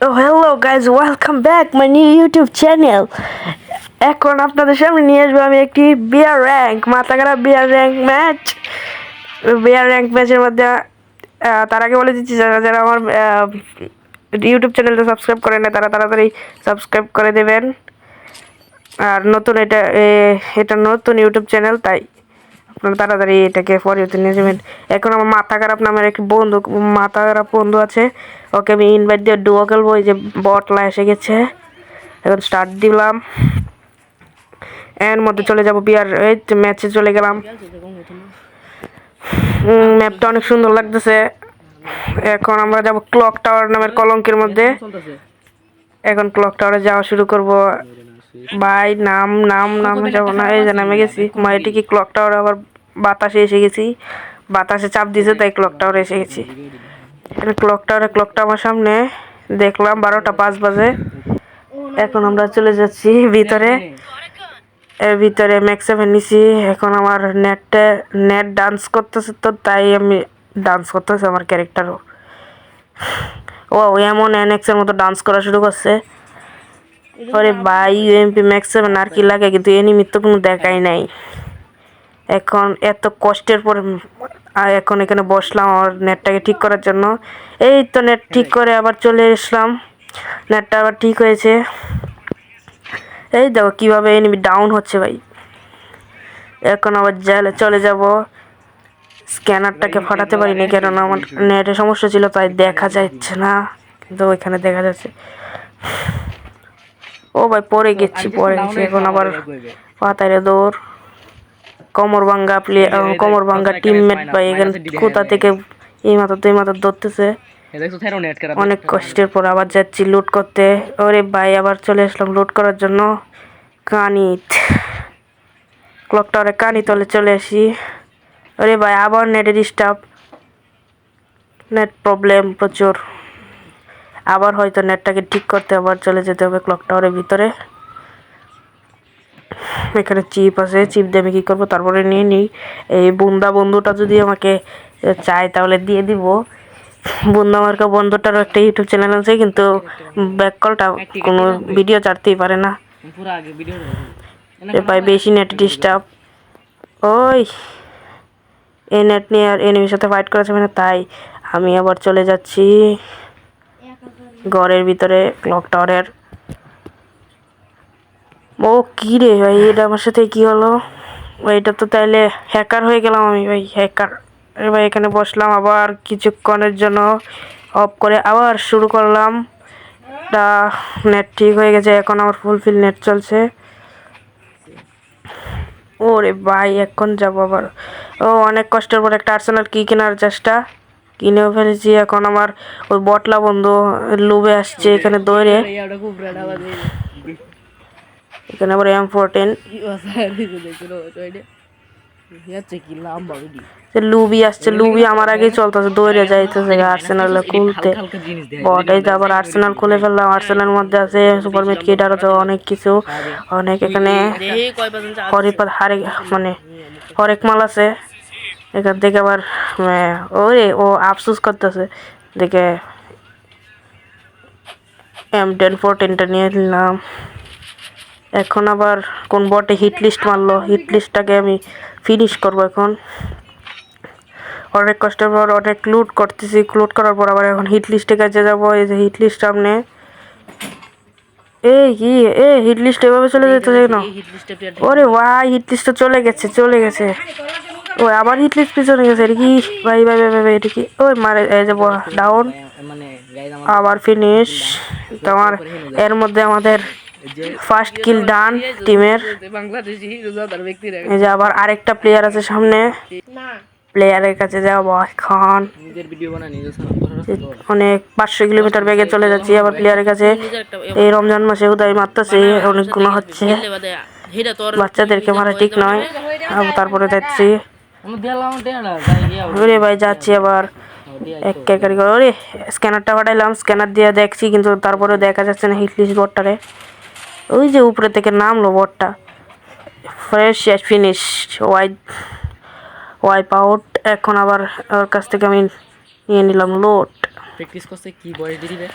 Oh, hello guys, welcome back my new YouTube channel. এখন আপনাদের সামনে নিয়ে আসব আমি একটি বিয়ার র্যাঙ্ক মাথা খারাপ বিয়ার র্যাঙ্ক ম্যাচ বিয়ার র্যাঙ্ক ম্যাচের মধ্যে তার আগে বলে দিচ্ছি যারা যারা আমার ইউটিউব চ্যানেলটা সাবস্ক্রাইব করে না তারা তাড়াতাড়ি সাবস্ক্রাইব করে দেবেন। আর নতুন এটা এটা নতুন ইউটিউব চ্যানেল তাই আপনারা তাড়াতাড়ি এটাকে পরিবর্তে নিয়ে যাবেন। এখন আমার মাথা খারাপ নামের একটি বন্ধু, মাথা খারাপ বন্ধু আছে। ওকে আমি ইনভাইট দিয়ে ডুয়ো খেলব, এই যে বটলা এসে গেছে। এখন স্টার্ট দিলাম। এর মধ্যে চলে যাব বিয়ার, এই ম্যাচে চলে গেলাম। ম্যাপটা অনেক সুন্দর লাগতেছে। এখন আমরা যাব ক্লক টাওয়ার নামের কলঙ্কের মধ্যে। এখন ক্লক টাওয়ারে যাওয়া শুরু করব। ভাই নাম নাম নাম যাব না। এই যে নামে গেছি। মা এটি কি ক্লক টাওয়ার আবার বাতাসে এসে গেছি। বাতাসে চাপ দিয়েছে তাই ক্লক টাওয়ারে এসে গেছি। এখানে ক্লক টাওয়ারে ক্লকটা আমার সামনে। দেখলাম বারোটা পাঁচ বাজে। এখন আমরা চলে যাচ্ছি ভিতরে। এর ভিতরে ম্যাক্স সেভেন নিছি। এখন আমার নেটে নেট ডান্স করতেছে তো তাই আমি ডান্স করতেছে আমার ক্যারেক্টারও ও এমন এনএক্স এর মতো ডান্স করা শুরু করছে। ওরে বাই ইউএমপি ম্যাক্স সেভেন আর কি লাগে কিন্তু এনিমির তো কোনো দেখাই নাই। এখন এত কষ্টের পর আর এখন এখানে বসলাম আমার নেটটাকে ঠিক করার জন্য। এই তো নেট ঠিক করে আবার চলে এসলাম। নেটটা আবার ঠিক হয়েছে। এই দেখো কীভাবে এনিমি ডাউন হচ্ছে ভাই। এখন আবার জেলে চলে যাব। স্ক্যানারটাকে ফাটাতে পারিনি কেননা আমার নেটের সমস্যা ছিল তাই দেখা যাচ্ছে না। কিন্তু ওইখানে দেখা যাচ্ছে। ও ভাই পরে গেছি পরে গেছি। এখন আবার পাতারে দৌড়। কোমর ভাঙ্গা প্লে কোমর ভাঙ্গা টিমমেট ভাই এখানে কোথা থেকে এই মাথা তো এই মাথা ধরতেছে। অনেক কষ্টের পর আবার যাচ্ছি লুট করতে। ওরে ভাই আবার চলে আসলাম লুট করার জন্য। কানিত। ক্লক টাওয়ারে কানি তলে চলে আসি। ওরে ভাই আবার নেটের ডিস্টার্ব নেট প্রবলেম প্রচুর। আবার হয়তো নেটটাকে ঠিক করতে আবার চলে যেতে হবে ক্লক টাওয়ারের ভিতরে। এখানে চিপ আছে চিপ দিয়ে আমি কী করব? তারপরে নিয়ে নিই। এই বুন্দা বন্ধুটা যদি আমাকে চায় তাহলে দিয়ে দিব। বুন্দা মার্কা বন্ধুটারও একটা ইউটিউব চ্যানেল আছে কিন্তু ব্যাক কলটা কোনো ভিডিও ছাড়তেই পারে না। এ ভাই বেশি নেট ডিস্টার্ব ওই এই নেট নিয়ে আর এনিমির সাথে ফাইট করা যাবে না তাই আমি আবার চলে যাচ্ছি। ঘরের ভিতরে ক্লক টাওয়ারের ও, কী রে ভাই, এটা আমার সাথে কী হলো? এটা তো তাইলে হ্যাকার হয়ে গেলাম আমি, ভাই হ্যাকার ভাই, এখানে বসলাম আবার কিছুক্ষণের জন্য অফ করে আবার শুরু করলাম। তা নেট ঠিক হয়ে গেছে, এখন আমার ফুলফিল নেট চলছে। ওরে ভাই, এখন যাব আবার। ও, অনেক কষ্টের পর একটা আর্সেনাল কি কেনার চেষ্টা। কিনেও ফেলেছি। এখন আমার ওই বটলা বন্ধু লুবে আসছে এখানে দৌড়ে। এখানে আবার এম ফোরটিন লুবি আসছে লুবি আমার আগেই চলতেছে দৌড়ে যাইতেছে আর্সেনাল খুলতে হালকা জিনিস দেয় বট এই যে আবার আর্সেনাল খুলে ফেললাম আর্সেনালের মধ্যে আছে সুপার মিড কিট আরও তো অনেক কিছু অনেক এখানে হরিপাত হারে মানে হরেক মাল আছে। এখান থেকে আবার ওরে ও আফসোস করতেছে। দেখে এম টেন ফোরটিনটা নিয়ে নিলাম। এখন আবার কোন বটে হিট লিস্ট মারলো। হিট লিস্টটাকে আমি ফিনিশ করব এখন। অনেক কষ্টের পর অনেক লুট করতেছি। লুট করার পর আবার এখন হিট লিস্টের কাছে যাব। এই যে হিট লিস্ট সামনে। এই কি? এ হিট লিস্ট এভাবে চলে লিস্টে প্লেয়ার ওরে ভাই হিট লিস্টটা চলে গেছে চলে গেছে। ওই আবার হিট লিস্ট পিছনে গেছে, এটা কি? ভাই ভাই ভাই ভাই এটা কি? ওই মারে, এই যে ডাউন আমার আবার ফিনিশ তোমার এর মধ্যে আমাদের ফার্স্ট কিল ডান টিমের এই যে আবার আরেকটা প্লেয়ার আছে সামনে। প্লেয়ারের কাছে যাব এখন অনেক পাঁচশো কিলোমিটার বেগে চলে যাচ্ছি আবার প্লেয়ারের কাছে। এই রমজান মাসে উদয় মারতেছে অনেক গুণা হচ্ছে। বাচ্চাদেরকে মারা ঠিক নয়। তারপরে যাচ্ছি ওরে ভাই যাচ্ছি আবার। এক কেকারি করে ওরে স্ক্যানারটা পাঠাইলাম স্ক্যানার দিয়ে দেখছি কিন্তু তারপরে দেখা যাচ্ছে না হিটলিস্ট বোর্ডটারে ওই যে উপরে থেকে নামলো বোর্ডটা fresh finish wipe wipe out এখন আবার ওর কাছ থেকে আমি নিয়ে নিলাম লোড প্র্যাকটিস করছে কি বয়স দিবে?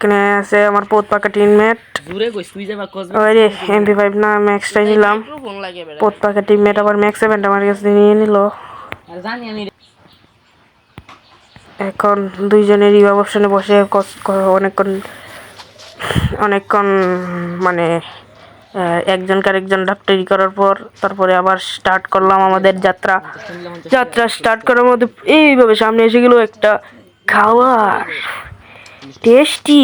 এখানে আছে আমার পোত পাকা টিমমেট দূরে কইস তুই যাবা কসবে ওই এমপি ফাইভ না ম্যাক্সটাই নিলাম। পোত পাকা টিমমেট আবার ম্যাক্স সেভেনটা আমার কাছে নিয়ে নিল। জানি আমি এখন দুইজনের রিভাব অপশনে বসে অনেকক্ষণ অনেকক্ষণ মানে একজনকে আরেকজন ডাক্তারি করার পর তারপরে আবার স্টার্ট করলাম আমাদের যাত্রা। যাত্রা স্টার্ট করার মধ্যে এইভাবে সামনে এসে গেল একটা খাওয়ার। টেস্টি।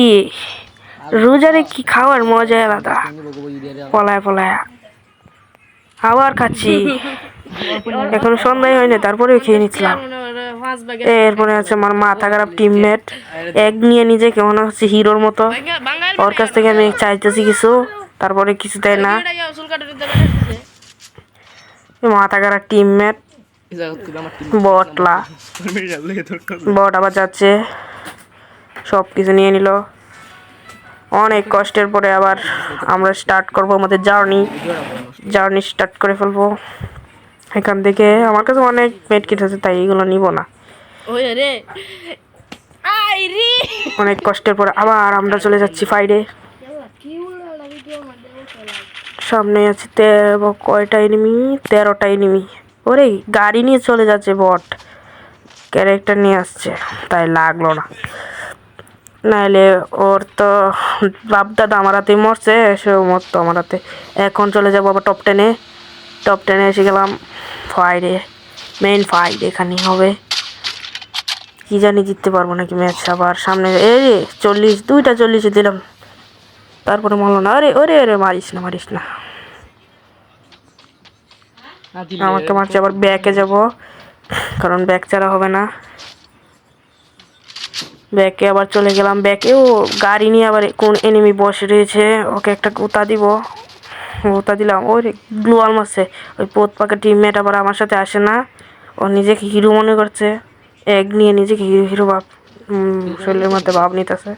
রোজারে কি খাওয়ার মজা আলাদা। পলায় পলায়। আবার খাচ্ছি। এখনও সন্ধ্যায় হয়নি তারপরেও খেয়ে নিচ্ছিলাম। এরপরে আছে আমার মাথা খারাপ টিমমেট এক নিয়ে নিজে কেমন হচ্ছে হিরোর মতো। ওর কাছ থেকে আমি চাইতেছি কিছু তারপরে কিছু দেয় না। মাথা খারাপ টিমমেট বটলা। বট আবার যাচ্ছে। সব কিছু নিয়ে নিল। অনেক কষ্টের পরে আবার আমরা স্টার্ট করব আমাদের জার্নি জার্নি স্টার্ট করে ফেলব। এখান থেকে আমার কাছে অনেক মেড কিট আছে তাই এগুলো নিব না। অনেক কষ্টের পর আবার আমরা চলে যাচ্ছি ফাইডে সামনে আছে তেরো কয়টা এনিমি তেরোটা এনিমি ওরে গাড়ি নিয়ে চলে যাচ্ছে বট। ক্যারেক্টার নিয়ে আসছে তাই লাগল না। নাইলে ওর তো বাপ দাদা আমার হাতে মরছে সেও মরতো আমার হাতে। এখন চলে যাব আবার টপ টেনে টপ টেনে এসে গেলাম ফাইডে মেইন ফাইড এখানেই হবে। কি জানি জিততে পারব নাকি ম্যাচ আবার সামনে। এই রে চল্লিশ দুইটা চল্লিশে দিলাম। তারপরে মরলো না। আরে ওরে ওরে মারিস না মারিস না। আমাকে মারছে আবার ব্যাকে যাব। কারণ ব্যাক ছাড়া হবে না। ব্যাকে আবার চলে গেলাম ব্যাকেও গাড়ি নিয়ে আবার কোন এনিমি বসে রয়েছে ওকে একটা গুতা দিব। গুতা দিলাম ওই গ্লুয়াল মারছে ওই পোত পাকা টিমমেট আবার আমার সাথে আসে না। ও নিজেকে হিরো মনে করছে। এক নিয়ে নিজেকে হিরো হিরো ভাব শরীরের মধ্যে ভাব নিতেছে।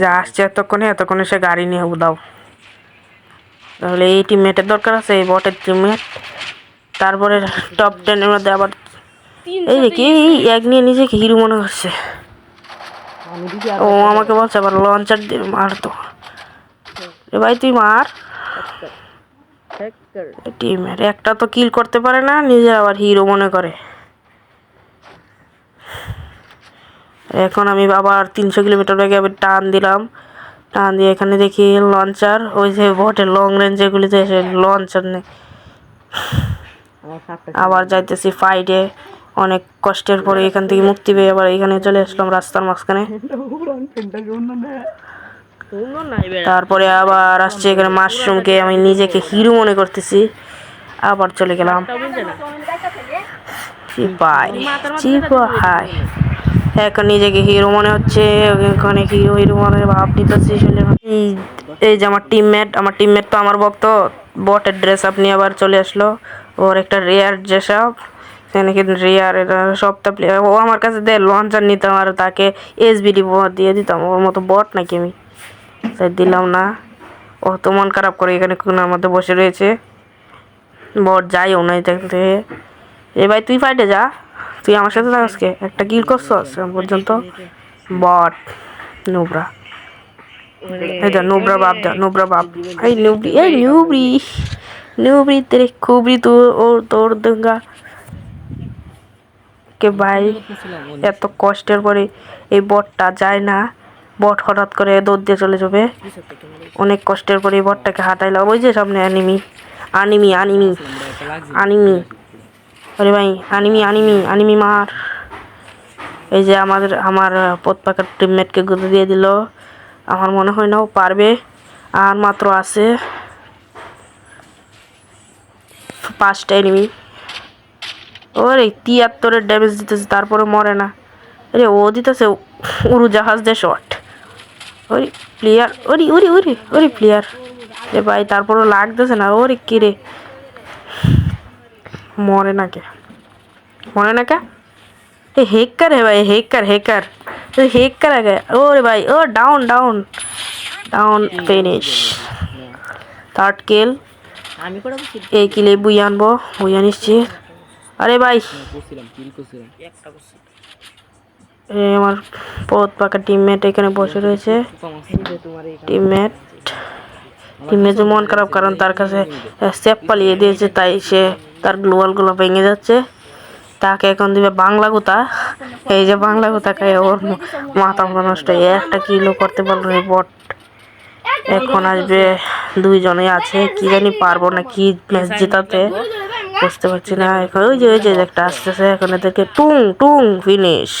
যে আসছে এতক্ষণে এতক্ষণে সে গাড়ি নিয়ে উদাও তাহলে এই টিমমেটের দরকার আছে এই বটের টিমমেট তারপরে টপ টেনের মধ্যে আবার এই দেখি এই এক নিয়ে নিজেকে হিরো মনে করছে ও আমাকে বলছে আবার লঞ্চার দিয়ে মার তো। এ ভাই তুই মার। টিমের একটা তো কিল করতে পারে না নিজে আবার হিরো মনে করে। এখন আমি আবার তিনশো কিলোমিটার বেগে আবার টান দিলাম। টান দিয়ে এখানে দেখি লঞ্চার ওই যে বটে লং রেঞ্জ যেগুলিতে এসে লঞ্চার নেই। আবার যাইতেছি ফাইডে অনেক কষ্টের পরে এখান থেকে মুক্তি পেয়ে আবার এখানে চলে আসলাম রাস্তার মাঝখানে। তারপরে আবার আসছে এখানে মাশরুমকে আমি নিজেকে হিরো মনে করতেছি। আবার চলে গেলাম। চিপাই এখন নিজেকে হিরো মনে হচ্ছে ওখানে হিরো হিরো মনে ভাব নিতেছি এই যে আমার টিমমেট আমার টিমমেট তো আমার ভক্ত, বটের ড্রেস আপ নিয়ে আবার চলে আসলো। ওর একটা রেয়ার ড্রেস আপ কিন্তু রেয়ার সপ্তাহ প্লেয়ার ও আমার কাছে দেয় লঞ্চার নিতাম আর তাকে এসবিডি দিয়ে দিতাম। ওর মতো বট নাকি আমি। তাই দিলাম না। ও তো মন খারাপ করে এখানে কোনার মধ্যে বসে রয়েছে বট যাইও না এটা থেকে এ ভাই, তুই ফাইটে যা। তুই আমার সাথে থাকস কে একটা কিল করছস পর্যন্ত বট। নুবরা এই যা নুবরা বাপ যা নুবরা বাপ। এই নুবরি এই নুবরি নুবরি তেরে খুবরি তো ও তোর দঙ্গা। কে ভাই এত কষ্টের পরে এই বটটা যায় না। বট হঠাৎ করে দৌড় দিয়ে চলে যাবে। অনেক কষ্টের পরে এই বটটাকে হাঁটাইলাম ওই যে সামনে আনিমি। আনিমি আনিমি। আনিমি। আরে ভাই, আনিমি আনিমি আনিমি মার। এই যে আমাদের, আমার পথ পাকার টিমমেটকে গুঁতো দিয়ে দিল। আমার মনে হয় না ও পারবে। আর মাত্র আছে পাঁচটা এনিমি ওরে তিয়াত্তরের ড্যামেজ দিতেছে? তারপরে মরে না। আরে ও দিতেছে উড়োজাহাজ দে শট ওরে প্লেয়ার ওরে ওরে ওরে ওরে প্লেয়ার রে ভাই তারপরও লাগতেছে না। ওরে কিরে মরে না কে? মরে না কে? এ হেকার হে ভাই হেকার হেকার হেকার আগে ওরে ভাই ও down down down finish third kill এই কিলে বুই আনব বুই আনিস আরে ভাই। করছিলাম কিল করছিলাম। একটা করছি এই আমার পথ পাকা টিমমেট এখানে বসে রয়েছে। টিমমেট টিমমেট যে মন খারাপ কারণ তার কাছে স্টেপ পালিয়ে দিয়েছে তাই সে তার গ্লোয়ালগুলো ভেঙে যাচ্ছে। তাকে এখন দিবে বাংলা গুতা। এই যে বাংলা গুতা খায় ওর মাথা নষ্ট একটা কিলো করতে পারল এই বট এখন আসবে দুইজনে আছে কি জানি পারব না কি ম্যাচ জেতাতে। বুঝতে পারছি না। এখন ওই যে ওই যে একটা আসতেছে এখন এদেরকে টুং টুং ফিনিশ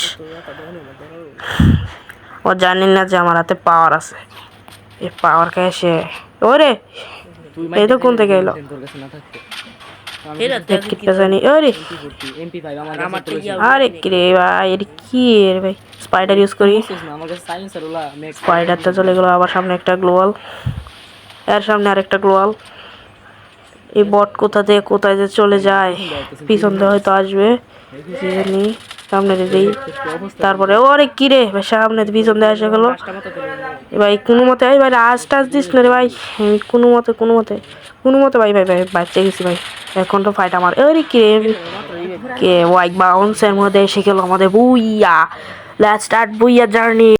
ও জানি না যে আমার হাতে পাওয়ার আছে। এই পাওয়ার কে সে ওরে! এই তো কোন থেকে এলো? আরে রে ভাই কি ভাই? স্পাইডার ইউজ করি। স্পাইডারটা চলে গেল আবার সামনে একটা গ্লোয়াল এর সামনে আরেকটা গ্লোয়াল এই বট কোথা থেকে কোথায় যে চলে যায়, পিছন দিয়ে হয়তো আসবে। জানি সামনে দিয়েই তারপরে ওরে কি রে ভাই, সামনে পিছন দিয়ে এসে গেলো। ভাই, কোনো মতে, এই ভাই, আজ টাজ দিস না রে ভাই। কোনো মতে কোনো মতে কোনো মতে, ভাই ভাই ভাই বাচ্চা গেছি ভাই। এখন তো ফাইট আমার। ওরে কি রে কে ওয়াইক বাউন্সের মধ্যে এসে গেল আমাদের, booyah. Let's start booyah journey